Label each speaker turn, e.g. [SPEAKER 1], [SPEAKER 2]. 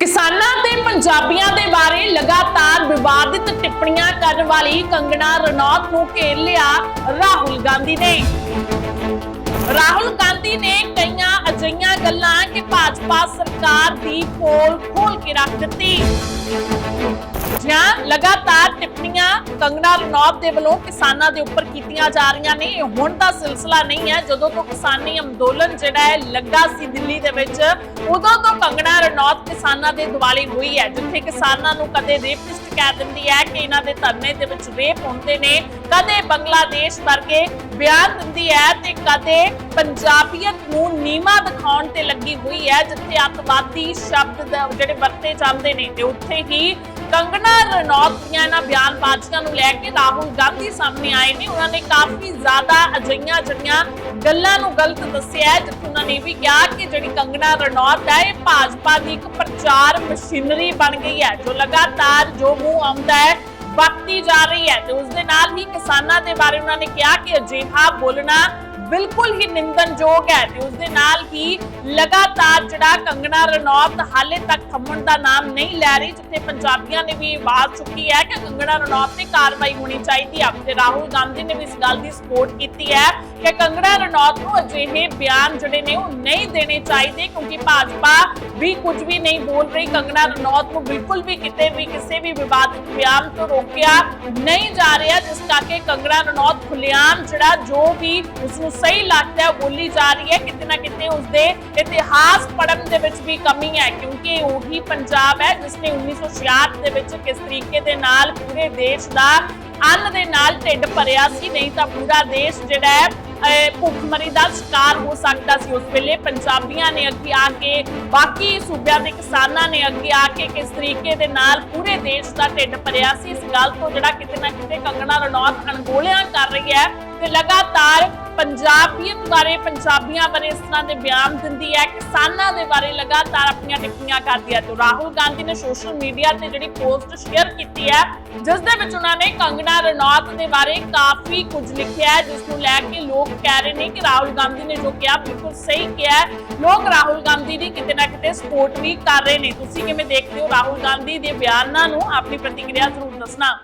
[SPEAKER 1] ਕਿਸਾਨਾਂ ਤੇ ਪੰਜਾਬੀਆਂ ਦੇ ਬਾਰੇ ਲਗਾਤਾਰ ਵਿਵਾਦਿਤ ਟਿੱਪਣੀਆਂ ਕਰਨ ਵਾਲੀ ਕੰਗਣਾ ਰਣੌਤ ਨੂੰ ਘੇਰ ਲਿਆ ਰਾਹੁਲ ਗਾਂਧੀ ਨੇ। ਰਾਹੁਲ ਗਾਂਧੀ ਨੇ ਕਈਆਂ ਅਜਈਆਂ ਗੱਲਾਂ ਕਿ ਭਾਜਪਾ ਸਰਕਾਰ ਦੀ ਪੋਲ ਖੋਲ ਕੇ ਰੱਖ ਦਿੱਤੀ। ਜਾਂ ਲਗਾਤਾਰ ਟਿੱਪਣੀਆਂ ਕੰਗਣਾ ਰਣੌਤ ਦੇ ਵੱਲੋਂ ਕਿਸਾਨਾਂ ਦੇ ਉੱਪਰ ਕੀਤੀਆਂ ਜਾ ਰਹੀਆਂ ਨੇ। ਇਹ ਹੁਣ ਦਾ ਸਿਲਸਿਲਾ ਨਹੀਂ ਹੈ। ਜਦੋਂ ਤੋਂ ਕਿਸਾਨੀ ਅੰਦੋਲਨ ਜਿਹੜਾ ਹੈ, ਲੱਗਾ ਸੀ ਦਿੱਲੀ ਦੇ ਵਿੱਚ, ਉਦੋਂ ਤੋਂ ਕੰਗਣਾ ਰਣੌਤ ਕਿਸਾਨਾਂ ਦੇ ਦਿਵਾਲੀ ਹੋਈ ਹੈ, ਜਿੱਥੇ ਕਿਸਾਨਾਂ ਨੂੰ ਕਦੇ ਰੇਪਿਸਟ ਕਹਿ ਦਿੰਦੀ ਹੈ ਕਿ ਇਹਨਾਂ ਦੇ ਧਰਨੇ ਦੇ ਵਿੱਚ ਰੇਪ ਹੁੰਦੇ ਨੇ। ਕਦੇ ਬੰਗਲਾਦੇਸ਼ ਵਰਗੇ ਬਿਆਨ ਦਿੰਦੀ ਹੈ ਤੇ ਕਦੇ ਪੰਜਾਬੀਅਤ ਨੂੰ ਨੀਮਾ ਦਿਖਾਉਣ ਤੇ ਲੱਗੀ ਹੋਈ ਹੈ, ਜਿੱਥੇ ਅੱਤਵਾਦੀ ਸ਼ਬਦ ਜਿਹੜੇ ਵਰਤੇ ਜਾਂਦੇ ਨੇ, ਤੇ ਉੱਥੇ ਹੀ ਕੰਗਣਾ ਰਣੌਤ ਦੀਆਂ ਇਹਨਾਂ ਬਿਆਨਬਾਜ਼ੀਆਂ ਨੂੰ ਲੈ ਕੇ ਰਾਹੁਲ ਗਾਂਧੀ ਸਾਹਮਣੇ ਆਏ ਨੇ। ਉਹਨਾਂ ਨੇ ਕਾਫੀ ਜ਼ਿਆਦਾ ਅਜਈਆਂ ਜਿਹੜੀਆਂ ਗੱਲਾਂ ਨੂੰ ਗਲਤ ਦੱਸਿਆ ਜਿੱਥੇ ਉਹਨਾਂ ਨੇ ਇਹ ਵੀ ਕਿਹਾ ਕਿ ਜਿਹੜੀ ਕੰਗਣਾ ਰਣੌਤ ਹੈ, ਇਹ ਭਾਜਪਾ ਦੀ ਇੱਕ ਪ੍ਰਚਾਰ ਮਸ਼ੀਨਰੀ ਬਣ ਗਈ ਹੈ, ਜੋ ਲਗਾਤਾਰ ਜੋ ਮੂੰਹ ਆਉਂਦਾ ਹੈ, ਵਰਤੀ ਜਾ ਰਹੀ ਹੈ। ਤੇ ਉਸ ਦੇ ਨਾਲ ਹੀ ਕਿਸਾਨਾਂ ਦੇ ਬਾਰੇ ਉਹਨਾਂ ਨੇ ਕਿਹਾ ਕਿ ਅਜਿਹਾ ਬੋਲਣਾ ਬਿਲਕੁਲ ਹੀ ਨਿੰਦਨਯੋਗ ਹੈ ਤੇ ਉਸ ਦੇ ਨਾਲ ਹੀ ਲਗਾਤਾਰ ਜਿਹੜਾ ਕੰਗਣਾ ਰਣੌਤ ਹਾਲੇ ਤੱਕ ਥੰਮਣ ਦਾ ਨਾਮ ਨਹੀਂ ਲੈ ਰਹੀ, ਜਿੱਥੇ ਪੰਜਾਬੀਆਂ ਨੇ ਵੀ ਆਵਾਜ਼ ਚੁੱਕੀ ਹੈ ਕਿ ਕੰਗਣਾ ਰਣੌਤ ਤੇ ਕਾਰਵਾਈ ਹੋਣੀ ਚਾਹੀਦੀ ਹੈ। ਤੇ ਰਾਹੁਲ ਗਾਂਧੀ ਨੇ ਵੀ ਇਸ ਗੱਲ ਦੀ ਸਪੋਰਟ ਕੀਤੀ ਹੈ ਕਿ ਕੰਗਣਾ ਰਣੌਤ ਨੂੰ ਅਜਿਹੇ ਬਿਆਨ ਜਿਹੜੇ ਨੇ ਉਹ ਨਹੀਂ ਦੇਣੇ ਚਾਹੀਦੇ, ਕਿਉਂਕਿ ਭਾਜਪਾ ਵੀ ਕੁਝ ਵੀ ਨਹੀਂ ਬੋਲ ਰਹੀ। ਕੰਗਣਾ ਰਣੌਤ ਨੂੰ ਬਿਲਕੁਲ ਵੀ ਕਿਤੇ ਵੀ ਕਿਸੇ ਵੀ ਵਿਵਾਦਿਤ ਬਿਆਨ ਤੋਂ ਰੋਕਿਆ ਨਹੀਂ ਜਾ ਰਿਹਾ, ਜਿਸ ਕਰਕੇ ਕੰਗਣਾ ਰਣੌਤ ਖੁੱਲ੍ਹੇਆਮ ਜਿਹੜਾ ਜੋ ਵੀ ਉਸ ਨੂੰ ਸਹੀ ਲੱਗਦਾ ਬੋਲੀ ਜਾ ਰਹੀ ਹੈ, ਕਿਤੇ ਨਾ ਕਿਤੇ ਉਸਦੇ ਇਤਿਹਾਸ ਪੜਨ ਦੇ ਵਿੱਚ ਵੀ ਕਮੀ ਹੈ, ਕਿਉਂਕਿ ਉਹੀ ਪੰਜਾਬ ਹੈ ਜਿਸ ਨੇ 1966 ਦੇ ਵਿੱਚ ਕਿਸ ਤਰੀਕੇ ਦੇ ਨਾਲ ਪੂਰੇ ਦੇਸ਼ ਦਾ ਅੰਨ ਦੇ ਨਾਲ ਢਿੱਡ ਭਰਿਆ ਸੀ, ਨਹੀਂ ਤਾਂ ਪੂਰਾ ਦੇਸ਼ ਜਿਹੜਾ ਹੈ ਭੁੱਖਮਰੀ ਦਾ ਸ਼ਿਕਾਰ ਹੋ ਸਕਦਾ ਸੀ। ਉਸ ਵੇਲੇ ਪੰਜਾਬੀਆਂ ਨੇ ਅੱਗੇ ਆ ਕੇ, ਬਾਕੀ ਸੂਬਿਆਂ ਦੇ ਕਿਸਾਨਾਂ ਨੇ ਅੱਗੇ ਆ ਕੇ ਕਿਸ ਤਰੀਕੇ ਦੇ ਨਾਲ ਪੂਰੇ ਦੇਸ਼ ਦਾ ਢਿੱਡ ਭਰਿਆ ਸੀ। ਇਸ ਗੱਲ ਤੋਂ ਜਿਹੜਾ ਕਿਤੇ ਨਾ ਕਿਤੇ ਕੰਗਣਾ ਰਣੌਤ ਅਣਗੋਲਿਆਂ ਕਰ ਰਹੀ ਹੈ ਤੇ ਲਗਾਤਾਰ ਪੰਜਾਬੀਅਤ ਬਾਰੇ ਪੰਜਾਬੀਆਂ ਬਾਰੇ ਇਸ ਤਰ੍ਹਾਂ ਦੇ ਬਿਆਨ ਦਿੰਦੀ ਹੈ, ਕਿਸਾਨਾਂ ਦੇ ਬਾਰੇ ਲਗਾਤਾਰ ਆਪਣੀਆਂ ਟਿੱਪਣੀਆਂ ਕਰਦੀ ਹੈ। ਤੇ ਰਾਹੁਲ ਗਾਂਧੀ ਨੇ ਸੋਸ਼ਲ ਮੀਡੀਆ ਤੇ ਜਿਹੜੀ ਪੋਸਟ ਸ਼ੇਅਰ ਕੀਤੀ ਹੈ, ਜਿਸ ਦੇ ਵਿੱਚ ਉਹਨਾਂ ਨੇ ਕੰਗਣਾ ਰਣੌਤ ਦੇ ਬਾਰੇ ਕਾਫੀ ਕੁਝ ਲਿਖਿਆ ਹੈ, ਜਿਸ ਨੂੰ ਲੈ ਕੇ ਲੋਕ ਕਹਿ ਰਹੇ ਨੇ ਕਿ ਰਾਹੁਲ ਗਾਂਧੀ ਨੇ ਜੋ ਕਿਹਾ, ਬਿਲਕੁਲ ਸਹੀ ਕਿਹਾ ਲੋਕ ਰਾਹੁਲ ਗਾਂਧੀ ਦੀ ਕਿਤੇ ਨਾ ਕਿਤੇ ਸਪੋਰਟ ਵੀ ਕਰ ਰਹੇ ਨੇ। ਤੁਸੀਂ ਕਿਵੇਂ ਦੇਖਦੇ ਹੋ ਰਾਹੁਲ ਗਾਂਧੀ ਦੇ ਬਿਆਨਾਂ ਨੂੰ? ਆਪਣੀ ਪ੍ਰਤੀਕਿਰਿਆ ਜ਼ਰੂਰ ਦੱਸਣਾ।